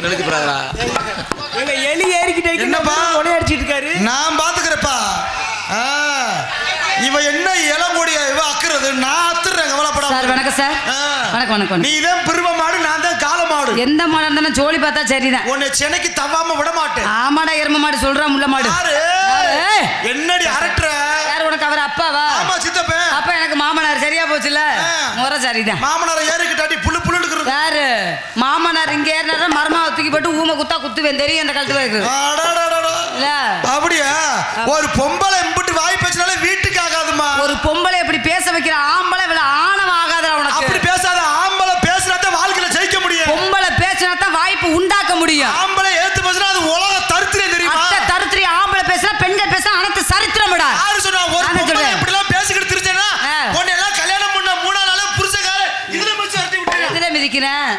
தப்பா நினைச்சு போறாதா எங்க எலி ஏறிக்கிட்டே என்னப்பா? உடனே அடிச்சிட்டு இருக்காரு. நான் பாத்துக்கிறப்பா இவ என்ன இளமுடிய இவ அக்குறது? நான் அத்துறேன் சார் கவலைப்படாம வணக்கம் சார். வணக்கம் வணக்கம். நீ தான் பிரிவ மாடு நான் தான் கால மாடு. எந்த மாடா இருந்தாலும் ஜோலி பார்த்தா சரிதான். உன்னை சென்னைக்கு தவாம விட மாட்டேன் ஆமாடா எரும மாடு சொல்றா முள்ள மாடு. என்னடி அரட்டுற? உனக்கு அவர் அப்பாவா? ஆமா சித்தப்பன் அப்ப எனக்கு மாமனார் சரியா போச்சுல. முறை சரிதான். மாமனார ஏறிக்கிட்டாடி புல்லு புல்லு இருக்கிறது யாரு? மாமனார் இங்க ஏறினாரா மரமாவை தூக்கி போட்டு ஊமை குத்தா குத்துவேன். தெரியும் அந்த கழுத்து இருக்கு அப்படியா ஒரு பொம்பளை இம்புட்டு வாய் பேசினாலே வீட்டுக்கு ஆகாதுமா ஒரு பொம்பளை எப்படி பேச வைக்கிற ஆம்பளை இவ்வளவு ஆணவம் ஆகாதா அப்படி உனக்கு பேசாத ஆம்பளை பேசினாதான் வாழ்க்கையில ஜெயிக்க முடியும். பொம்பளை பேசினா தான் வாய்ப்பு உண்டாக்க முடியும் ஆம்பளை ஏத்து பேசினா அது உலக தருத்திரம் தெரியுமா அத்தை தருத்திரி ஆம்பளை பேசினா பெண்கள் பேசினா அனைத்து சரித்திரமிடா யாரு சொன்னா ஒரு நானே பொம்பளை சொல்றேன். இப்படி எல்லாம் பேசிக்கிட்டு தெரிஞ்சேன்னா ஆ. உன்னை எல்லாம் கல்யாணம் பண்ண மூணா நாள் புருஷக்கார இதுல மிச்சு அறுத்தி விட்டு எதுல மிதிக்கிறேன்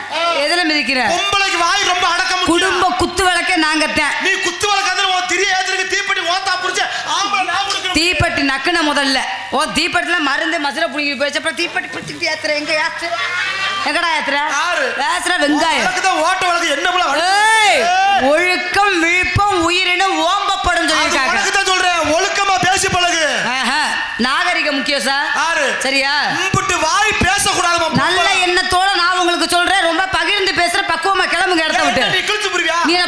எதுல மிதிக்கிறேன் பொம்பளைக்கு வாய் ரொம்ப அடக்க முடியும் குடும்ப குத்து விளக்கே நாங்கத்தேன் நீ குத்து வழக்காத உன் திரிய ஏத்துறதுக்கு தீப்பெட்டி ஓத்தா புடிச்ச ஆம்பளை நான் தீப்பெட்டி நக்குன முதல்ல. ஓ தீப்பெட்டில மருந்து மசுரை புடிங்கி போயிடுச்சு அப்புறம் தீப்பெட்டி பிடிச்சிட்டு ஏத்துற. எங்க ஏத்து எங்கடா ஏத்துற? ஏத்துற வெங்காயம். ஓட்ட வழக்கு. என்ன ஒழுக்கம் விழுப்பம் உயிரினு ஓம்பப்படும் சொல்லியிருக்காங்க. சொல்றேன். ஒழுக்கமா பேசி பழகு. நாகரிகம் முக்கியம் சார். யாரு? சரியா? இம்புட்டு வாய் பேசக்கூடாதுமா நல்ல. எண்ணத்தோட நான் உங்களுக்கு சொல்றேன். ரொம்ப பகிர்ந்து பேசுற பக்குவமா கிளம்புங்க இடத்த விட்டு. நீ கிழிச்சு புரிவியா நீ என்ன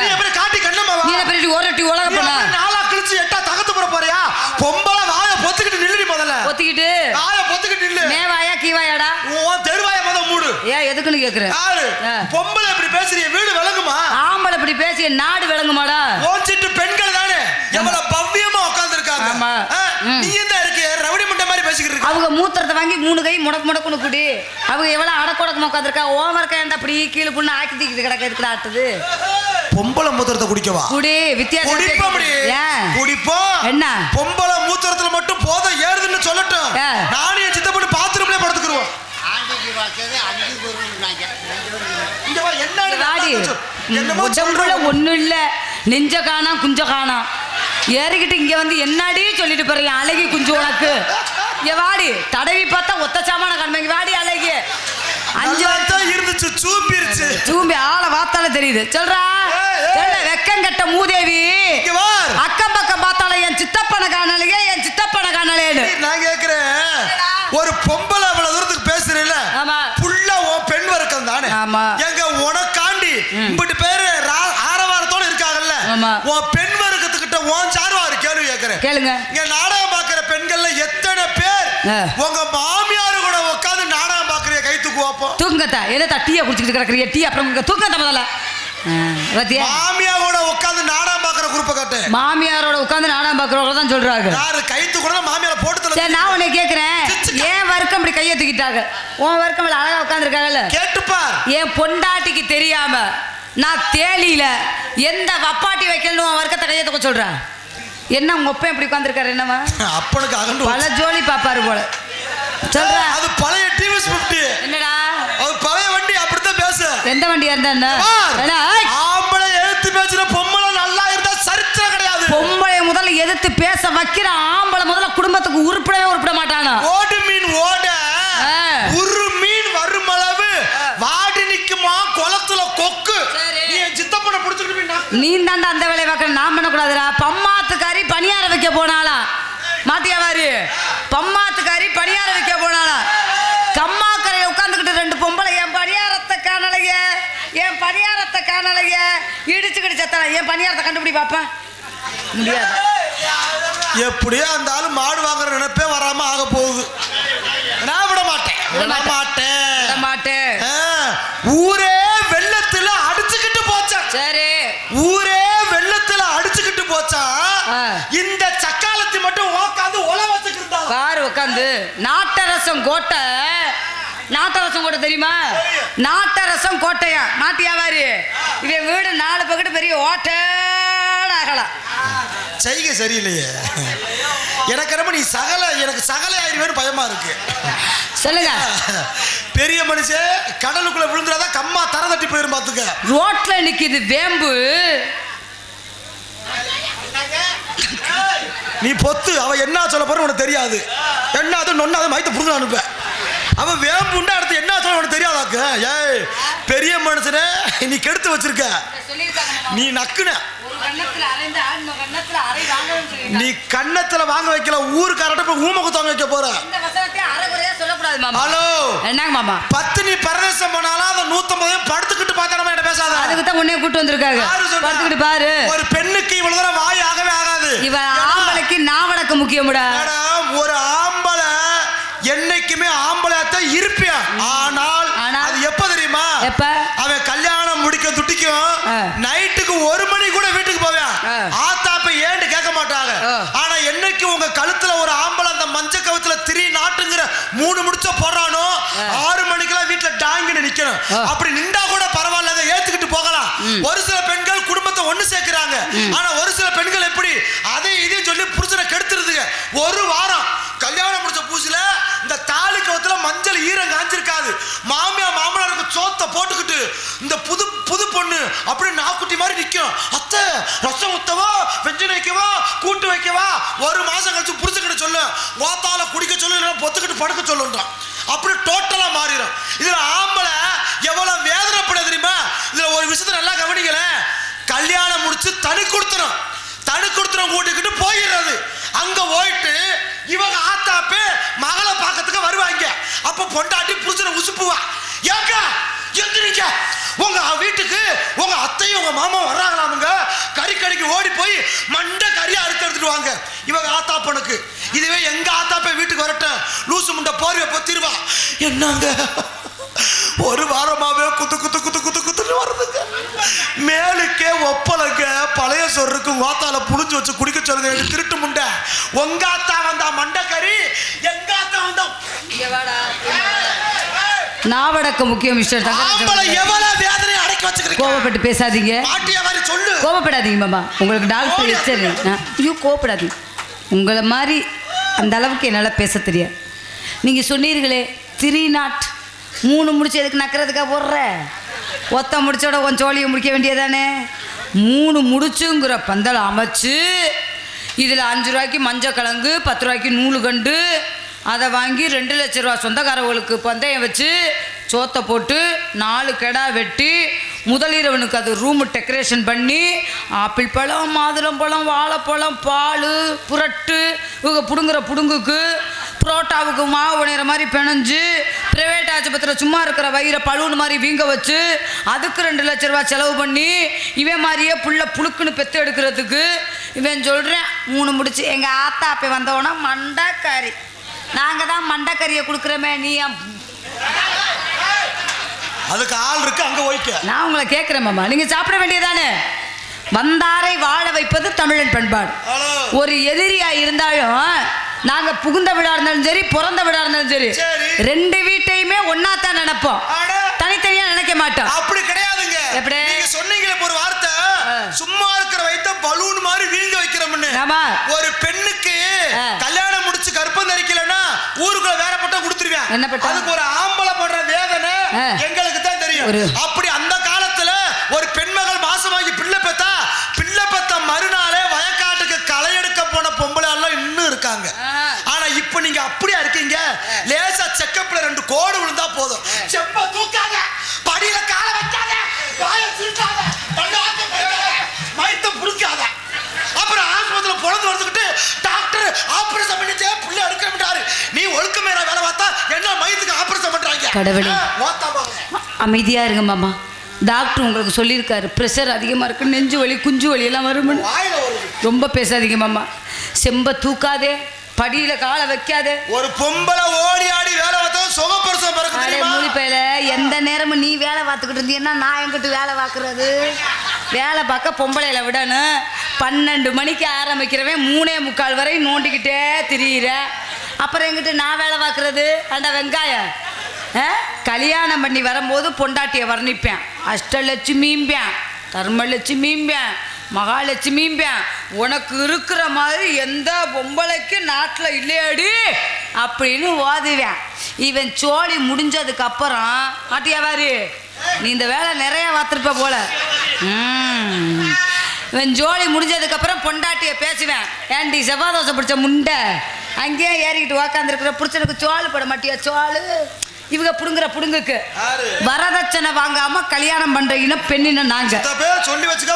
நீ எப்படி காட்டி கண்ணமாவா நீ என்ன பெரிய ஓரட்டி உலக அப்படியே நாலா கிழிச்சு எட்டா தகத்து போற போறியா? பொம்பளை வாய பொத்துக்கிட்டு நில்லுடி முதல்ல. ஒத்திக்கிட்டு. வாய பொத்துக்கிட்டு நில்லு. மேவாயா கீவாயாடா? உன் தெருவாய முத மூடு. ஏன் எதுக்குன்னு கேக்குறேன்? யாரு? ஆ. பொம்பளை இப்படி பேசுறிய வீடு விளங்குமா? ஆம்பளை இப்படி பேசிய நாடு விளங்குமாடா? ஓச்சிட்டு பெண்கள் தானே? எவ்வளவு பவ்யமா இருக்காங்க ஆமா. நீ என்ன இருக்கு? ரவுடி முட்டை மாதிரி பேசிக்கிட்டு இருக்க. அவங்க மூத்திரத்தை வாங்கி மூணு கை முடக்கு முடக்குன்னு குடி அவங்க எவ்வளவு அடக்குடக்கமா உட்காந்துருக்கா ஓமர்க்கா ஏன்டா அப்படி கீழே புண்ணு ஆக்கி தீக்கிட்டு கிடக்க எதுக்குடா ஆட்டுது? பொம்பளை மூத்திரத்தை குடிக்கவா? குடி வித்தியாசம் குடிப்போம் குடிப்போம். என்ன? பொம்பளை மூத்திரத்துல மட்டும் போதும் ஏறுதுன்னு சொல்லட்டும். நானும் என் சித்தப்பட்டு நான் சொல்லு. என்னமோ. ஒண்ணும் இல்ல. நெஞ்ச காணாம் குஞ்ச காணாம் ஏறிக்கிட்டு இங்க வந்து என்னடி சொல்லிட்டு போறீங்க அழகி குஞ்சு உனக்கு. இங்க வாடி. தடவி பார்த்தா ஒத்த சாமான காணுமே. இங்க வாடி அழகி. அஞ்சு வருஷம். இருந்துச்சு. சூப்பிருச்சு. சூம்பி ஆளை பார்த்தாலே தெரியுது. சொல்றா. சொல்ல வெக்கம் கட்ட மூதேவி. அக்கம் பக்கம் பார்த்தாலும் என் சித்தப்பனை காணலையே என் சித்தப்பனை காணலேன்னு நான் கேக்குறேன். ஒரு பொம்பளை அவ்வளவு தூரத்துக்கு பேசுறீல்ல? ஆமா. புள்ள உன் பெண் வர்க்கம் தானே? ஆமா. எங்க உனக்காண்டி. இப்படி பேரு ஆரவாரத்தோட இருக்காங்கல்ல? ஆமா. உன் பெண் வர்க்கத்துக்கிட்ட உன் சார்வாரு கேள்வி கேக்குறேன் கேளுங்க. இங்க நாடகம் பாக்குற பெண்கள்ல எத்தனை பேர். உங்க மாமியாரு கூட உட்காந்து நாடகம் பாக்குறிய கை தூக்கு வைப்போம் தூங்கத்தா எதை டீயை குடிச்சிட்டு கிடக்குறிய டீ அப்புறம் உங்க தூங்கத்த முதல்ல. மாமியா கூட உட்காந்து நாடகம் பாக்குற குரூப்பை கட்டு. மாமியாரோட உட்காந்து நாடகம் பார்க்கறவங்க தான் சொல்றாங்க. யாரு? கை தூக்குறா மாமியார போட்டு சரி நான் உன்னை கேக்குறேன். ஏன் வர்க்கம் இப்படி கையை தூக்கிட்டாங்க? உன் வர்க்கம் அழகா உட்காந்துருக்காங்கல்ல கேட்டுப்பார் என் பொண்டாட்டிக்கு தெரியாம நான் தேலியில எந்த வப்பாட்டி வைக்கலன்னு உன் வர்க்கத்தை கையை தூக்க சொல்றேன்? என்ன உங்க ஒப்பன் இப்படி உட்காந்துருக்காரு என்னவா? அப்பனுக்கு அகண்டு பல ஜோலி பாப்பாரு போல. சொல்ற. அது பழைய டிவிஎஸ் பிப்டி என்னடா? அது பழைய வண்டி அப்படித்தான் பேசு. எந்த வண்டியா இருந்தா ஆம்பளை எழுத்து பேசுற பொம்பளை நல்லா இருந்தா சரித்திரம் கிடையாது. பொம்பளை முதல்ல எதிர்த்து பேச வைக்கிற ஆம்பளை முதல்ல குடும்பத்துக்கு உருப்படவே உருப்பிட மாட்டானா ஓடு மீன் ஓட ஆ. ஒரு மீன் வரும் அளவு வாடி நிக்குமா குளத்துல கொக்கு சரி. நீ என் சித்தப்பனை புடிச்சுக்கிட்டு போய் நா- தாண்டா அந்த வேலையை பார்க்க நான் பண்ணக்கூடாதுடா. பம்மாத்துக்காரி பணியார வைக்க போனாளா? மாத்தியாவாரு பம்மாத்துக்காரி பணியார வைக்க போனாளா? கம்மாக்கரை உட்காந்துக்கிட்டு ரெண்டு பொம்பளை என் பணியாரத்தை காணலைய. என் பணியாரத்தை காணலைய. இடிச்சுக்கிட்டு செத்தா என் பணியாரத்தை கண்டுபிடி பாப்பா. முடியாது. எப்படியோ அந்த ஆளு மாடு வாங்குற நினைப்பே வராம ஆக போகுது. நான் விட மாட்டேன். விட மாட்டேன். விட மாட்டேன். ஊரே உட்காந்து நாட்டரசம் கோட்டை. நாட்டரசம் கோட்டை தெரியுமா? நாட்டரசம் கோட்டையா? நாட்டியாவாரு இவன் வீடு நாலு பக்கத்து பெரிய ஓட்டேன்னு ஆகலாம். செய்கை சரியில்லையே. எனக்கு ரொம்ப நீ சகல எனக்கு சகல ஆயிருவேன்னு பயமா இருக்கு. சொல்லுங்க. பெரிய மனுஷன் கடலுக்குள்ள விழுந்துடாதான் கம்மா தர தட்டி போயிரும் பாத்துக்க ரோட்ல நிக்குது வேம்பு. நீ பொத்து அவ என்ன சொல்ல போற உனக்கு தெரியாது. என்ன அது நொன்னாத மைத்த புரிஞ்சு அனுப்ப அவ வேம்புண்டா அடுத்து என்ன சொல்ல உனக்கு தெரியாதாக்கு? ஏய் பெரிய மனுஷனே நீ கெடுத்து வச்சிருக்க. நீ நக்குன. கண்ணத்துல கண்ணத்துல. நீ கன்னத்துல வாங்க வைக்கல ஊருக்காரட்ட போய் ஊம குத்தாங்க வைக்க போற. ஹலோ பத்தினி பரதேசம் பண்ணாலும் அந்த நூத்தம்பது படுத்துக்கிட்டு பார்த்தா நம்ம பேசாத. அதுக்கு தான் உன்னைய கூட்டு வந்திருக்காங்க. யாரு சொன்னா? பார்த்துக்கிட்டு பாரு. ஒரு பெண்ணுக்கு இவ்வளவு தூரம் வாய் ஆகவே ஆகாது. இவ ஆம்பளைக்கு நாவடக்க முக்கியமுடா. மேடம் ஒரு ஆம்பளை என்னைக்குமே ஆம்பளையாத்தான் இருப்பியான் ஆனால்? அது எப்ப தெரியுமா? எப்ப? அவன் கல்யாணம் முடிக்க துட்டிக்கும். நைட்டுக்கு ஒரு மணி கூட ஆனா என்னைக்கு உங்க கழுத்துல ஒரு ஆம்பளை அந்த மஞ்ச கவத்துல திரி நாட்டுங்கிற மூணு முடிச்ச போடுறானோ ஆறு மணிக்கெல்லாம் வீட்டுல டாங்கின்னு நிக்கணும். அப்படி நின்றா கூட பரவாயில்ல ஏத்துக்கிட்டு போகலாம். ஒரு சில பெண்கள் குடும்பத்தை ஒண்ணு சேர்க்கிறாங்க. ஆனா ஒரு சில பெண்கள் எப்படி? அதை இதையும் சொல்லி புருஷனை கெடுத்துருதுங்க. ஒரு வாரம் கல்யாணம் முடிச்ச பூசில இந்த தாலி கவத்துல மஞ்சள் ஈரம் காஞ்சிருக்காது. மாமியா மாமனாருக்கு சோத்த போட்டுக்கிட்டு இந்த புது புது பொண்ணு அப்படி நாக்குட்டி மாதிரி நிக்கும். அத்தை தனி போயிடுறது. அங்க போயிட்டு இவங்க ஆத்தாப்பே மகளை பார்க்கறதுக்கு வருவாங்க. அப்ப பொண்டாட்டி புருஷனை உசுப்புவா. ஏக்கா எந்திரிங்க. உங்க வீட்டுக்கு உங்க அத்தையும் உங்க மாமா வர்றாங்களாமுங்க. கறி கடைக்கு ஓடி போய் மண்டை கறியா அறுத்து எடுத்துட்டு வாங்க. இவங்க ஆத்தாப்பனுக்கு. இதுவே எங்க ஆத்தாப்பே வீட்டுக்கு வரட்டும். லூசு முண்டை போர்வை பொத்திருவா என்னங்க? ஒரு வாரமாவே குத்து குத்து குத்து குத்து குத்துன்னு வருதுங்க மேலுக்கே ஒப்பலைங்க பழைய சொருக்கு வாத்தால புளிஞ்சு வச்சு குடிக்க சொல்லுங்க எனக்கு திருட்டு முண்டை. உங்க ஆத்தா வந்தா மண்டைக்கறி எங்க ஆத்தா வந்தா இங்க வாடா. நாவடக்க முக்கியம் மிஸ்டர் ஆம்பளை எவ்வளவு வேதனை அடக்கி வச்சுக்கிறீங்க கோவப்பட்டு பேசாதீங்க. மாதிரி சொல்லு. கோவப்படாதீங்க மாமா. உங்களுக்கு டாக்டர் எச்சரி ஐயோ கோவப்படாதீங்க. உங்களை மாதிரி அந்த அளவுக்கு என்னால் பேச தெரியாது. நீங்கள் சொன்னீர்களே த்ரீ நாட் மூணு முடிச்சு எதுக்கு நக்கிறதுக்கா போடுற? ஒத்த முடிச்சோட கொஞ்சம் சோழியை முடிக்க வேண்டியதானே? மூணு முடிச்சுங்கிற பந்தல் அமைச்சு இதில் அஞ்சு ரூபாய்க்கு மஞ்சள் கிழங்கு பத்து ரூபாய்க்கு நூலு கண்டு அதை வாங்கி ரெண்டு லட்ச ரூபா சொந்தக்காரவங்களுக்கு பந்தயம் வச்சு சோத்தை போட்டு நாலு கெடா வெட்டி முதலிரவனுக்கு அது ரூமு டெக்கரேஷன் பண்ணி ஆப்பிள் பழம் மாதுளம்பழம் வாழைப்பழம் பால் புரட்டு இவங்க பிடுங்குற புடுங்குக்கு புரோட்டாவுக்கு மாவு உணையிற மாதிரி பிணைஞ்சு பிரைவேட் ஆஸ்பத்திரியில் சும்மா இருக்கிற வயிறை பழுவுன்னு மாதிரி வீங்க வச்சு அதுக்கு ரெண்டு லட்ச ரூபா செலவு பண்ணி இவன் மாதிரியே புள்ள புழுக்குன்னு பெத்து எடுக்கிறதுக்கு இவன் சொல்கிறேன் மூணு முடிச்சு. எங்கள் ஆத்தா அப்போ வந்தவொடனே மண்டக்காரி நாங்கள் தான் மண்டக்கறியை கொடுக்குறோமே நீ அதுக்கு ஆள் இருக்கு அங்க போய்க்க நான் உங்களை கேட்குறேன் மாமா. நீங்கள் சாப்பிட வேண்டியதானே வந்தாரை வாழ வைப்பது தமிழன் பண்பாடு. ஒரு எதிரியா இருந்தாலும் நாங்க புகுந்த வீடா இருந்தாலும் சரி பிறந்த வீடா இருந்தாலும் சரி. ரெண்டு வீட்டையுமே ஒன்னா தான் நினைப்போம். தனித்தனியா நினைக்க மாட்டோம் அப்படி கிடையாதுங்க எப்படி? நீங்க சொன்னீங்களே ஒரு வார்த்தை. சும்மா இருக்கிற வைத்த பலூன் மாதிரி வீங்க வைக்கிறோம்னு ஆமா. ஒரு பெண்ணுக்கு. கல்யாணம் முடிச்சு கற்பம் தரிக்கலன்னா ஊருக்குள்ள வேற பட்டம் கொடுத்துருவேன் என்ன பட்டம்? அதுக்கு ஒரு ஆம்பளை படுற வேதனை. எங்களுக்கு தான் தெரியும் அப்படி அந்த காலத்துல ஒரு பெண்மகள் மாசமாகி பிள்ளை பெத்தா பிள்ளை பெத்த மறுநாளே வயக்காட்டுக்கு களை எடுக்க போன பொம்பளை எல்லாம் இன்னும் இருக்காங்க ஆ. ஆனா இப்ப நீங்க அப்படியா இருக்கீங்க லேசா செக்கப்ல ரெண்டு கோடு விழுந்தா போதும். செப்ப தூக்காத. படியில கால வைக்காத. வாய சிரிக்காத பண்ணாத மயத்த புடிக்காத. அப்புறம் ஆஸ்பத்திரியில பொழந்து வந்துக்கிட்டு டாக்டர் ஆபரேஷன் பண்ணிட்டே புள்ள எடுக்கறாரு நீ ஒழுக்கமேற வேலை பார்த்தா என்ன மயத்துக்கு ஆபரேஷன் பண்றாங்க? கடவுளே. அமைதியா இருங்க மாமா. டாக்டர் உங்களுக்கு சொல்லியிருக்காரு. ப்ரெஷர் அதிகமா இருக்கு. நெஞ்சு வலி குஞ்சு வலி எல்லாம் வருது. ரொம்ப பேசாதீங்க மாமா. செம்ப தூக்காதே. படியில காலை வைக்காதே. ஒரு பொம்பளை ஓடி ஆடி வேலை பார்த்தா சுகப்பரிசம் பிறகு அடே தெரியுமா? மூலிப்பையில எந்த நேரமும் நீ வேலை பார்த்துக்கிட்டு இருந்தீங்கன்னா நான் எங்கிட்டு வேலை பார்க்கறது? வேலை பார்க்க பொம்பளையில விடணும். பன்னெண்டு மணிக்கு ஆரம்பிக்கிறவன் மூணே முக்கால் வரை நோண்டிக்கிட்டே திரியிற. அப்புறம் எங்கிட்டு நான் வேலை பார்க்கறது? அந்த வெங்காயம்? கல்யாணம் பண்ணி வரும்போது பொண்டாட்டியை வர்ணிப்பேன். அஷ்டலட்சுமிம்பேன் தர்மலட்சுமிம்பேன் மகாலட்சுமிம்பேன் உனக்கு இருக்கிற மாதிரி எந்த பொம்பளைக்கு நாட்டில் இல்லையாடி? அப்படின்னு ஓதுவேன் இவன் சோழி முடிஞ்சதுக்கு அப்புறம் ஆட்டியாவாரு நீ இந்த வேலை நிறைய பார்த்துருப்ப போல. இவன் ஜோலி முடிஞ்சதுக்கப்புறம் பொண்டாட்டியை பொண்டாட்டிய பேசுவேன். ஏன்டி செவ்வாய் தோசை பிடிச்ச முண்டை? அங்கேயே ஏறிக்கிட்டு உக்காந்துருக்குற பிடிச்சனுக்கு சோழு போட மாட்டியா சோழு? இவங்க புடுங்குற புடுங்குக்கு? வரதட்சணை வாங்காம கல்யாணம் பண்ற இனம் பெண்ணின நாங்க. சொல்லி வச்சுக்க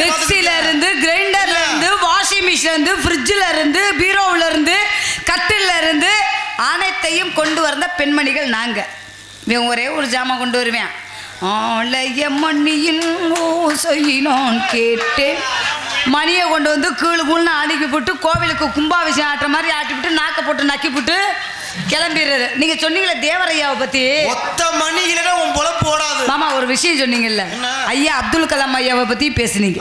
மிக்சில இருந்து கிரைண்டர்ல இருந்து வாஷிங் மிஷின்ல இருந்து ஃப்ரிட்ஜில் இருந்து பீரோவுல இருந்து கட்டில்ல இருந்து அனைத்தையும் கொண்டு வந்த பெண்மணிகள் நாங்க. இவன் ஒரே ஒரு ஜாமான் கொண்டு வருவேன். ஆலய மணியின் ஓசையை நான் கேட்டேன். மணியை கொண்டு வந்து கீழு கீழ்னு அடுக்கி போட்டு கோவிலுக்கு கும்பாபிஷேகம் ஆட்டுற மாதிரி ஆட்டி விட்டு நாக்க போட்டு நக்கி போட்டு கிளம்பிடுறது. நீங்க சொன்னீங்களே தேவரையாவை பத்தி. ஒத்த மணி இல்லைன்னா உன் பொழப்பு ஓடாது. மாமா ஒரு விஷயம் சொன்னீங்கல்ல? ஐயா அப்துல் கலாம் ஐயாவை பத்தி பேசுனீங்க.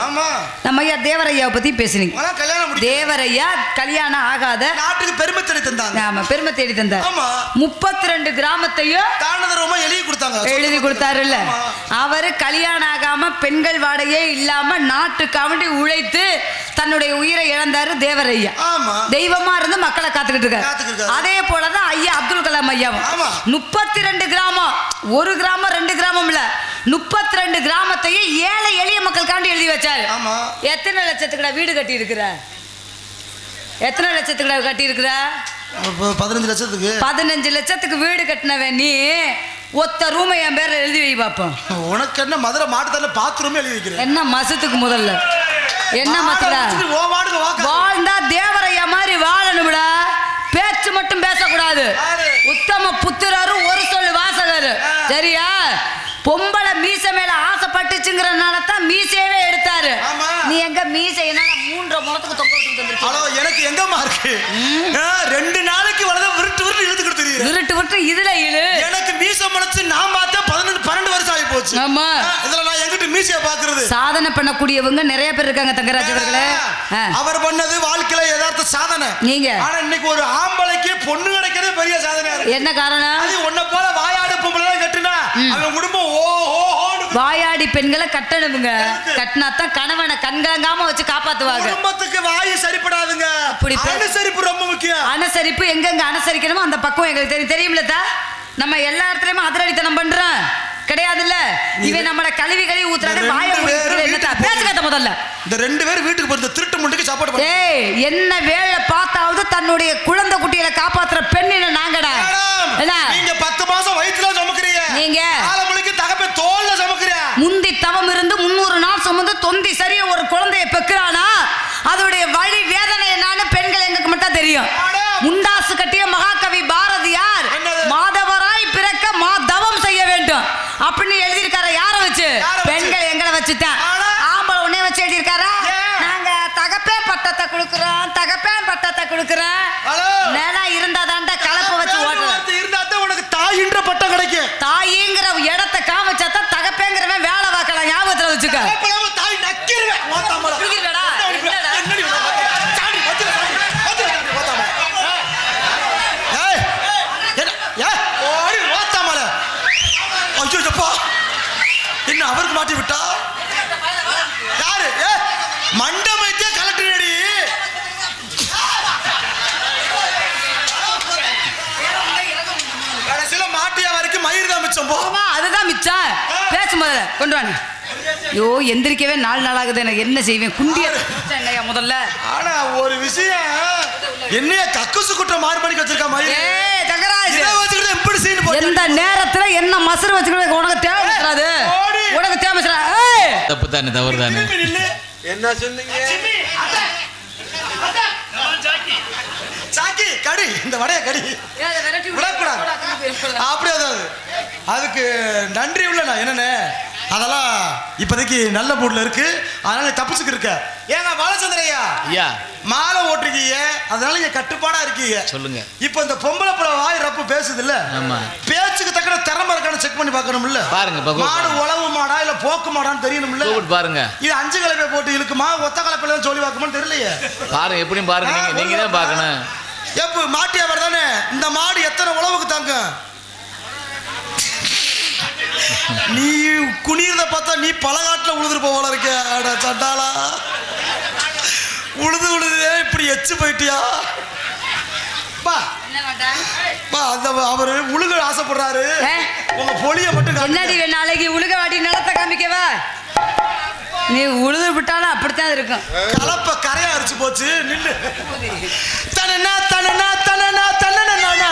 நம்ம ஐயா தேவரையாவை பத்தி பேசுனீங்க. தேவரையா கல்யாணம் ஆகாத நாட்டுக்கு பெருமை தேடி தந்தாங்க. ஆமா பெருமை தேடி தந்தார். முப்பத்தி ரெண்டு கிராமத்தையும் தானதரமா எழுதி கொடுத்தாங்க. எழுதி கொடுத்தாருல்ல. அவரு கல்யாணம் ஆகாம பெண்கள் வாடகையே இல்லாம நாட்டுக்காண்டி உழைத்து தன்னுடைய உயிரை இழந்தாரு தேவரையா ஆமா. தெய்வமா இருந்து மக்களை காத்துக்கிட்டு இருக்காரு. அதே போலதான் ஐயா அப்துல் கலாம் ஐயாவும். முப்பத்தி ரெண்டு கிராமம் ஒரு கிராமம் ரெண்டு கிராமம் இல்ல. முப்பத்தி ரெண்டு கிராமத்தையும் ஏழை எளிய மக்களுக்காண்டி எழுதி வச்சாரு. எத்தனை லட்சத்துக்குடா வீடு கட்டி இருக்கிற எத்தனை லட்சத்துக்குடா கட்டி இருக்கிற பதினஞ்சு லட்சத்துக்கு. பதினஞ்சு லட்சத்துக்கு வீடு கட்டினவன் நீ? ஒத்த ரூமை என் பேர்ல எழுதி வை பார்ப்போம் உனக்கு என்ன மதுரை மாட்டுத்தால பாத்ரூமே எழுதி வைக்கிறேன். என்ன மசத்துக்கு முதல்ல? என்ன வாக்க வாழ்ந்தா தேவரையா மாதிரி வாழணும்டா. பேச்சு மட்டும் பேசக்கூடாது? உத்தம புத்திரரும் ஒரு சொல்லு வாசகர். சரியா? பொம்பளை மீசை மேல ஆசைப்பட்டுச்சுங்கிறனால தான் மீசையவே எடுத்தாரு. நீ எங்க மீசை? என்னால மூன்றரை முகத்துக்கு தொங்க விட்டு எனக்கு எங்கம்மா இருக்கு? ரெண்டு நாளைக்கு வளர்ந்த விருட்டு விட்டு இதுல இழு எனக்கு மீச முளைச்சு நான் பார்த்தா பதினெண்டு பன்னெண்டு வருஷம் ஆகி போச்சு. ஆமா. இதுல நான் எங்கிட்ட மீசைய பாக்குறது சாதனை பண்ணக்கூடியவங்க நிறைய பேர் இருக்காங்க தங்கராஜ் அவர்களே. அவர் பண்ணது வாழ்க்கையில யதார்த்த சாதனை. நீங்க. ஆனா இன்னைக்கு ஒரு ஆம்பளைக்கு பொண்ணு கிடைக்கிறது பெரிய இருக்கு. என்ன காரணம்? அது உன்னை போல வாயாடு பொம்பளை கட்டுனா அவன் வாயாடி பெண்களை கட்டணுமுங்க கட்டினா தான் கணவனை கண்கலங்காம வச்சு காப்பாத்துவாங்க. குடும்பத்துக்கு வாயு சரிப்படாதுங்க. அப்படி அனுசரிப்பு ரொம்ப முக்கியம். அனுசரிப்பு எங்கெங்க அனுசரிக்கணுமோ அந்த பக்கம் எங்களுக்கு தெரியும். தெரியுமில்ல தா? நம்ம எல்லா இடத்துலயுமே அதிரடித்தனம் பண்றோம். கிடையாதுல்ல? இவன் நம்மள கழுவி கழுவி ஊத்துறானே இந்த வாய பேசுகிறத முதல்ல. இந்த ரெண்டு பேரும் வீட்டுக்கு இந்த திருட்டு முண்டுக்கு சப்போர்ட் பண்ண ஏய் என்ன வேலை பார்த்தாவது தன்னுடைய குழந்தை குட்டிகளை காப்பாத்துற பெண்ணின நாங்கடா. நீங்க பத்து மாசம் வயிற்றுல சுமக்குறீங்க. நீங்க? காலை முழுக்க தகப்ப தோல்ல சுமக்குறீங்க முந்தி தவம் இருந்து முன்னூறு நாள் சுமந்து தொந்தி சரிய ஒரு குழந்தைய பெக்குறானா? அதோடைய வழி வேதனை என்னன்னு பெண்கள் எங்களுக்கு மட்டும் தெரியும். முண்டாசு கட்டிய மகாகவி பாரதியார்? மாதவராய் பிறக்க மாதவம் செய்ய வேண்டும். அப்படின்னு எழுதியிருக்காரு? யாரை வச்சு? பெண்கள் எங்களை அடா. ஆம்பளை உன்னை வச்சு எழுதியிருக்காரா? நாங்க தகப்பேன் பட்டத்தை கொடுக்குறோம். தகப்பேன் பட்டத்தை கொடுக்குறோம் ஹலோ. நிலம் இருந்தா தாண்டா கலப்பை வச்சு ஓட்டுறோம் இருந்தா தான் உனக்கு தாயின்ற பட்டம் கிடைக்கும். தாயிங்கிற இடத்த காமிச்சா தான் தகப்பேங்கிறவன் வேலை பார்க்கலாம். ஞாபகத்துல வச்சுக்க அப்பலாம் தாய் நக்கிருவேன் ஓத்தாமல புரியுதுடா? என்னடா? என்னடி உனக்கு பத்தி? சாடி, வச்சிரு, சாடி, வச்சிரு, சாடி, ஓத்தாமல. ஏய், என்ன? ஏய், ஓடி, ஓத்தாமல. ஐயோ, எப்பா. என்ன அவருக்கு மாட்டி விட்டா யாரு ஏ மண்டபத்தையே கலட்டுனடி கடைசியில மாட்டியா வரைக்கும் மயிர் தான் மிச்சம் போ ஆமா அதுதான் மிச்சம் பேசு முதல்ல கொண்டு வாங்க ஐயோ எந்திரிக்கவே நாலு நாளாகுது எனக்கு என்ன செய்வேன்? குண்டிய என்னையா முதல்ல? ஆனா ஒரு விஷயம் என்னைய கக்குசு குட்ட மாறு பண்ணிக்கு வச்சிருக்கா போட்டு எந்த நேரத்துல என்ன மசரு வச்சுக்கிட்டு உனக்கு தேவைப்படாது. உனக்கு தேவைப்படா ஏய். தப்பு தானே தவறு தானே. என்ன சொன்னீங்க? சாக்கி கடி. இந்த வடைய கடி. விடக்கூடாது. அப்படியே அதாவது அதுக்கு நன்றி உள்ள நான் என்னண்ணே அதெல்லாம் இப்போதைக்கு நல்ல மூட்ல இருக்கு. அதனால தப்பிச்சுக்கு இருக்க. ஏங்க பாலச்சந்திரையா? ஐயா. மாலை ஓட்டுருக்கீங்க. அதனால நீங்க கட்டுப்பாடா இருக்கீங்க. சொல்லுங்க. இப்போ இந்த பொம்பளை புள்ள வாய் ரப்பு பேசுது இல்ல. பேச்சுக்கு தக்கன திறமை இருக்கான்னு செக் பண்ணி பார்க்கணும்ல? பாருங்க, இப்ப கூப்பிடு. மாடு உழவு மாடா இல்ல போக்கு மாடான்னு தெரியணும்ல? கூப்பிட்டு பாருங்க. இது அஞ்சு கலப்பை போட்டு இழுக்குமா? ஒத்த கலப்பையில சொல்லி பார்க்குமான்னு தெரியலையே. பாருங்க எப்படியும் பாருங்க. நீங்க நீங்க தான் பார்க்கணும். எப்ப மாட்டியவர் தானே? இந்த மாடு எத்தனை உழவுக்கு தாங்க நீ குனியறத பார்த்தா நீ பலகாட்டுல உழுதுட்டு போல இருக்க. அட சண்டாளா. உழுது உழுது இப்படி எச்சு போயிட்டியா? பா. பா அந்த அவர் உழுக ஆசைப்படுறாரு? உங்க பொலிய மட்டும். என்னடி நாளைக்கு உழுக வாட்டி நிலத்தை காமிக்கவா? நீ உழுது விட்டாலும் அப்படித்தான் இருக்கும். கலப்ப கரையா அரிச்சு போச்சு. தனனா தனனா தனனா தனனா தனனா